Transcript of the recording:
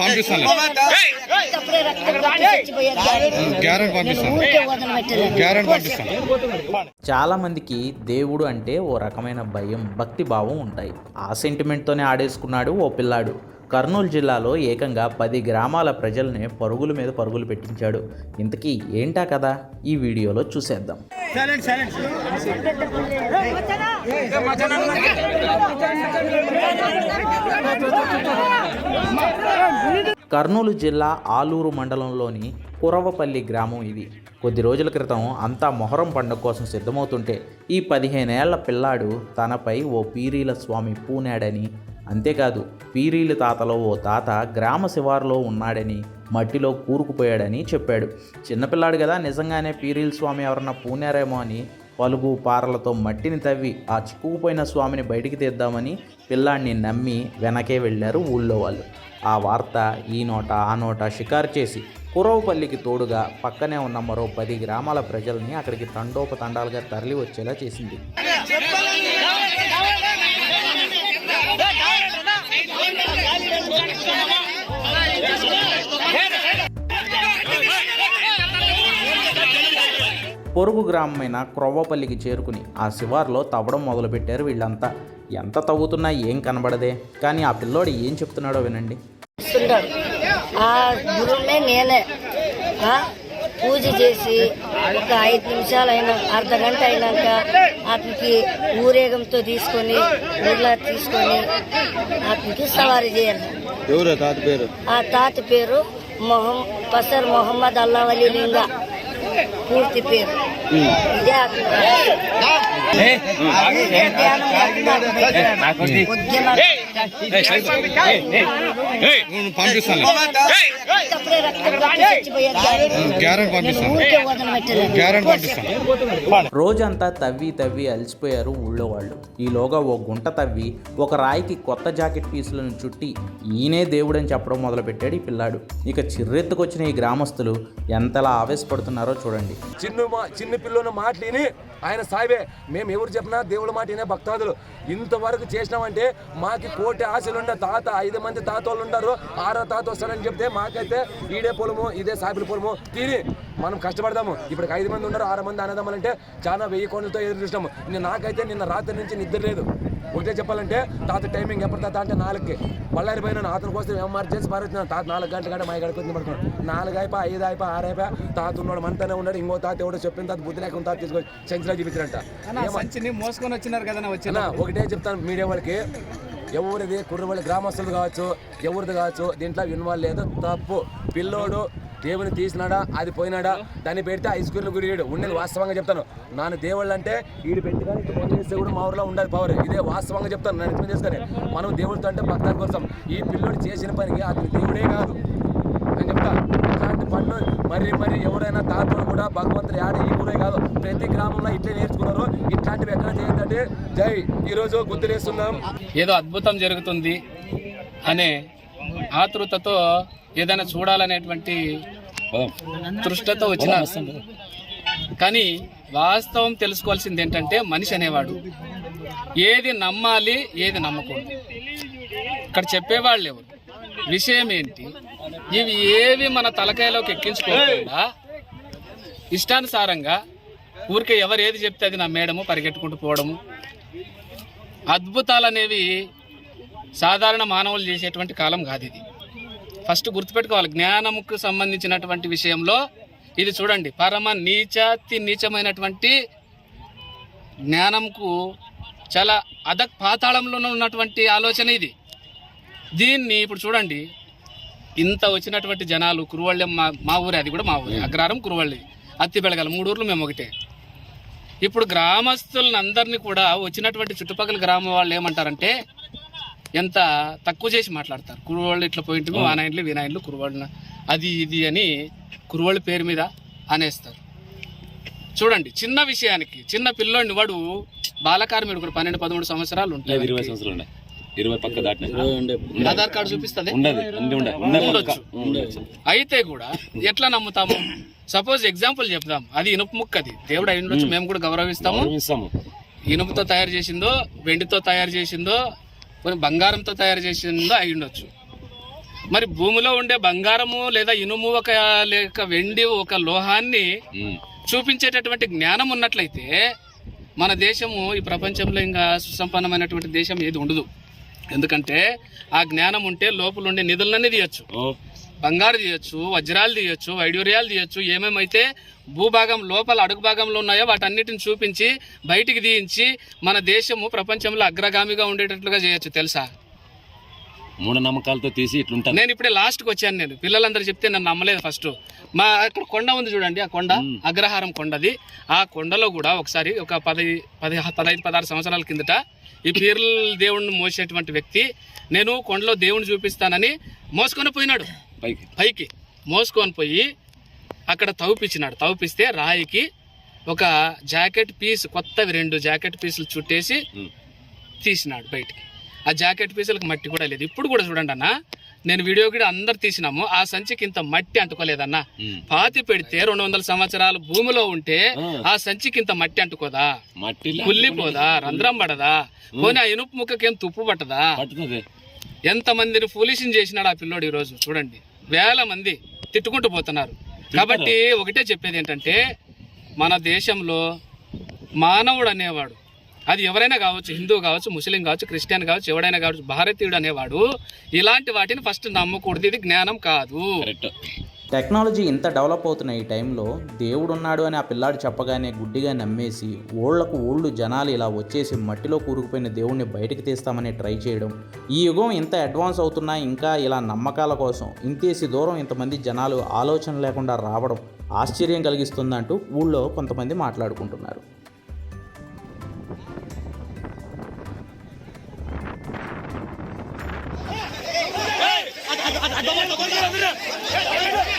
పంపిస్తాను పంపిస్తాను చాలా మందికి దేవుడు అంటే ఓ రకమైన భయం భక్తి భావం ఉంటాయి. ఆ సెంటిమెంట్తోనే ఆడేసుకున్నాడు ఓ పిల్లాడు. కర్నూలు జిల్లాలో ఏకంగా పది గ్రామాల ప్రజల్ని పరుగుల మీద పరుగులు పెట్టించాడు. ఇంతకీ ఏంటా కదా ఈ వీడియోలో చూసేద్దాం. కర్నూలు జిల్లా ఆలూరు మండలంలోని కురవపల్లి గ్రామం ఇది. కొద్ది రోజుల క్రితం అంతా మొహరం పండుగ కోసం సిద్ధమవుతుంటే ఈ పదిహేనేళ్ళ పిల్లాడు తనపై ఓ పీరీల స్వామి పూనాడని అంతేకాదు పీరీల తాతలో ఓ తాత గ్రామ శివారులో ఉన్నాడని మట్టిలో కూరుకుపోయాడని చెప్పాడు. చిన్నపిల్లాడు కదా నిజంగానే పీరీల స్వామి ఎవరన్నా పూనారేమో అని పలుగు పారలతో మట్టిని తవ్వి ఆ చిక్కుకుపోయిన స్వామిని బయటికి తీద్దామని పిల్లాడిని నమ్మి వెనకే వెళ్ళారు ఊళ్ళో వాళ్ళు. ఆ వార్త ఈ నోట ఆ నోట షికారు చేసి కురవపల్లికి తోడుగా పక్కనే ఉన్న మరో పది గ్రామాల ప్రజల్ని అక్కడికి తండోపతండాలుగా తరలి వచ్చేలా చేసింది పొరుగు గ్రామమైన క్రొవ్వపల్లికి చేరుకుని ఆ శివార్లో తవ్వడం మొదలుపెట్టారు వీళ్ళంతా. ఎంత తవ్వుతున్నా ఏం కనబడదే. కానీ ఆ పిల్లోడు ఏం చెప్తున్నాడో వినండి. నేనే. పూజ చేసి ఒక ఐదు నిమిషాలు అయినా అర్ధ గంట అయినాక అతనికి ఊరేగంతో తీసుకొని ఊర్లో తీసుకొని అతనికి సవారీ చేయాలి. ఎవరు తాత పేరు? ఆ తాత పేరు మొహం పసర్ మొహమ్మద్ అల్లావలి లింగా. పూర్తి పేరు ఇదే పంపిస్తాను గ్యారెంటీ పంపిస్తాను గ్యారెంటీ పంపిస్తాను రోజంతా తవ్వి తవ్వి అలసిపోయారు ఊళ్ళో వాళ్ళు. ఈలోగా ఓ గుంట తవ్వి ఒక రాయికి కొత్త జాకెట్ పీసులను చుట్టి ఈయనే దేవుడని చెప్పడం మొదలుపెట్టాడు ఈ పిల్లాడు. ఇక చిర్రెత్తుకొచ్చిన ఈ గ్రామస్తులు ఎంతలా ఆవేశపడుతున్నారో చూడండి. చిన్న మా చిన్న పిల్లల మాటలు విని ఆయన సాయిబే మేము ఎవరు చెప్పినా దేవుడు మాటనే భక్తాదులు. ఇంతవరకు చేసినామంటే మాకి కోటి ఆశలు ఉండే తాత ఐదు మంది తాతోళ్ళు ఉంటారు. ఆరో తాత వస్తాడని చెప్తే మాకైతే ఈడే పొలము ఇదే సాపిల పొలము. తిని మనం కష్టపడదాము. ఇప్పుడు ఐదు మంది ఉన్నారు ఆరు మంది అన్నదమ్ములంటే చాలా వెయ్యి కోట్లతో ఎదురు చూసినాము. నాకైతే నిన్న రాత్రి నుంచి నిద్ర లేదు. ఒకటే చెప్పాలంటే తాత టైమింగ్ ఎప్పుడు తాత అంటే నాలుగుకి. బళ్ళారి పోయినా అతని కోసం ఎమర్జెన్సీ పారేస్తున్నాను తాత నాలుగు గంటల కంటే మా గడుపుతుంది పడుతున్నాడు నాలుగు అయిపోయి ఐదు అయిపోయి ఆరు అయిపోయి తాత ఉన్నాడు మనతోనే ఉన్నాడు. ఇంకో తాత ఎవడో చెప్పిన తాత బుద్ధి లేకుండా తాత తీసుకొని సెంచరీ చూపించారంట సంచిని మోసుకొని వచ్చినారు కదా వచ్చి అన్న ఒకటే చెప్తాను మీడియా వాళ్ళకి. ఎవరిది కుర్రవాళ్ళ గ్రామస్తులు కావచ్చు ఎవరిది కావచ్చు దీంట్లో ఇన్వాల్వ్ లేదు. తప్పు. పిల్లోడు దేవుని తీసినాడా? అది పోయినాడా? దాన్ని పెడితే ఐస్ క్రీమ్ గురిగాడు ఉండేది వాస్తవంగా చెప్తాను. నాన్న దేవుళ్ళు అంటే వీడు పెట్టుకొని ఇట్లా పని చేస్తే కూడా మా ఊర్లో ఉండదు పవర్ ఇదే వాస్తవంగా చెప్తాను. నన్ను ఎత్తుకుని చేసుకొని. మనం దేవుడితో అంటే భక్తాల కోసం. ఈ పిల్లోడు చేసిన పనికి అతని దేవుడే కాదు. అని చెప్తా. ఇట్లాంటి పనులు మరి మరి ఎవరైనా తాతలు కూడా భగవంతుడు యాడ ఈ ఊరే కాదు. ప్రతి గ్రామంలో ఇట్లే నేర్చుకున్నారు. ఇట్లాంటివి ఎక్కడ చేయొద్దంటే జై. ఈరోజు గుర్తులేస్తున్నాం. ఏదో అద్భుతం జరుగుతుంది అనే ఆతృతతో ఏదైనా చూడాలనేటువంటి తృష్టతో వచ్చిన కానీ వాస్తవం తెలుసుకోవాల్సింది ఏంటంటే మనిషి అనేవాడు. ఏది నమ్మాలి ఏది నమ్మకూడదు. ఇక్కడ చెప్పేవాళ్ళు ఎవరు విషయం ఏంటి? ఇవి ఏవి మన తలకాయలోకి ఎక్కించుకోకుండా ఇష్టానుసారంగా ఊరికే ఎవరు ఏది చెప్తే అది నమ్మేయడము పరిగెట్టుకుంటూ పోవడము. అద్భుతాలు అనేవి సాధారణ మానవులు చేసేటువంటి కాలం కాదు ఇది. ఫస్ట్ గుర్తుపెట్టుకోవాలి. జ్ఞానముకు సంబంధించినటువంటి విషయంలో ఇది చూడండి. పరమ నీచాతి నీచమైనటువంటి జ్ఞానంకు చాలా అదక్ పాతాళంలో ఉన్నటువంటి ఆలోచన ఇది. దీన్ని ఇప్పుడు చూడండి. ఇంత వచ్చినటువంటి జనాలు కురువళ్ళెం మా మా ఊరే అది కూడా మా ఊరే. అగ్రహారం కురువళ్ళి. అత్తి బెళగల మూడు ఊర్లు మేము ఒకటే. ఇప్పుడు గ్రామస్తులను అందరినీ కూడా వచ్చినటువంటి చుట్టుపక్కల గ్రామం వాళ్ళు ఏమంటారంటే ఎంత తక్కువ చేసి మాట్లాడతారు. కురువాళ్ళు ఇట్లా పోయింటు వానాయింట్లు వీనాయింట్లు కురువాళ్ళ అది ఇది అని కురువాళ్ళ పేరు మీద అనేస్తారు. చూడండి చిన్న విషయానికి చిన్న పిల్లోడిని వాడు బాలకార్మికుడు పన్నెండు పదమూడు సంవత్సరాలు ఉంటాయి ఇరవై సంవత్సరాలు ఉన్నాయి ఇరవై పక్క దాటిన. ఆధార్ కార్డు చూపిస్తుంది? ఉండొచ్చు. అయితే కూడా ఎట్లా నమ్ముతాము? సపోజ్ ఎగ్జాంపుల్ చెప్దాం. అది ఇనుపు ముక్క అది. దేవుడు అయి ఉండొచ్చు. మేము. కూడా గౌరవిస్తాము. ఇనుముతో తయారు చేసిందో వెండితో తయారు చేసిందో కొన్ని బంగారంతో తయారు చేసిందో అయి ఉండొచ్చు. మరి భూమిలో ఉండే బంగారము లేదా ఇనుము ఒక లేక వెండి ఒక లోహాన్ని. చూపించేటటువంటి జ్ఞానం ఉన్నట్లయితే మన దేశము ఈ ప్రపంచంలో ఇంకా సుసంపన్నమైనటువంటి దేశం ఏది ఉండదు. ఎందుకంటే ఆ జ్ఞానం ఉంటే లోపల ఉండే నిధులన్నీ తీయచ్చు బంగారు తీయచ్చు వజ్రాలు తీయచ్చు వైడూర్యాలు తీయచ్చు ఏమేమైతే భూభాగం లోపల అడుగు భాగంలో ఉన్నాయో వాటన్నిటిని చూపించి బయటికి తీయించి మన దేశము ప్రపంచంలో అగ్రగామిగా ఉండేటట్లుగా చేయొచ్చు తెలుసా? మూఢనమ్మకాలతో తీసి ఇట్లుంటారు నేను ఇప్పుడే లాస్ట్కి వచ్చాను నేను. పిల్లలందరూ చెప్తే నన్ను నమ్మలేదు ఫస్ట్. మా అక్కడ కొండ ఉంది చూడండి ఆ కొండ అగ్రహారం కొండది. ఆ కొండలో కూడా ఒకసారి ఒక పది పది పదహైదు పదహారు సంవత్సరాల కిందట ఈ పీర్ల దేవుణ్ణి మోసేటువంటి వ్యక్తి నేను కొండలో దేవుణ్ణి చూపిస్తానని మోసుకొని పోయినాడు. పైకి. పైకి మోసుకొని పోయి అక్కడ తవ్వుపిచ్చినాడు. తవ్వుపిస్తే రాయికి ఒక జాకెట్ పీస్ కొత్తవి రెండు జాకెట్ పీసులు చుట్టేసి. తీసినాడు బయటికి. ఆ జాకెట్ పీసులకు మట్టి కూడా లేదు. ఇప్పుడు కూడా చూడండి అన్న నేను వీడియో కూడా అందరు తీసినాము. ఆ సంచికి ఇంత మట్టి అంటుకోలేదన్న. పాతి పెడితే రెండు వందల సంవత్సరాలు భూమిలో ఉంటే ఆ. సంచికి ఇంత మట్టి అంటుకోదా? కుళ్ళిపోదా? రంధ్రం పడదా? పోనీ ఆ ఇనుపు ముక్కకేం తుప్పు పట్టదా? పట్టుతుంది ఎంత మందిని పోలీసుని చేసినాడు ఆ పిల్లోడు ఈ రోజు చూడండి. వేల మంది తిట్టుకుంటూ పోతున్నారు. కాబట్టి ఒకటే చెప్పేది ఏంటంటే మన దేశంలో మానవుడు అనేవాడు అది ఎవరైనా కావచ్చు హిందూ కావచ్చు ముస్లిం కావచ్చు క్రిస్టియన్ కావచ్చు ఎవడైనా కావచ్చు భారతీయుడు అనేవాడు ఇలాంటి వాటిని ఫస్ట్ నమ్మకూడదు. ఇది జ్ఞానం కాదు. టెక్నాలజీ ఇంత డెవలప్ అవుతున్న ఈ టైంలో దేవుడు ఉన్నాడు అని ఆ పిల్లాడు చెప్పగానే గుడ్డిగా నమ్మేసి ఓళ్ళకు ఓళ్ళు జనాలు ఇలా వచ్చేసి మట్టిలో కూరుకుపోయిన దేవుణ్ణి బయటకు తీస్తామని ట్రై చేయడం ఈ యుగం ఇంత అడ్వాన్స్ అవుతున్నా ఇంకా ఇలా నమ్మకాల కోసం ఇంతేసి దూరం ఇంతమంది జనాలు ఆలోచన లేకుండా రావడం ఆశ్చర్యం కలిగిస్తుందంటూ ఊళ్ళో కొంతమంది మాట్లాడుకుంటున్నారు Thank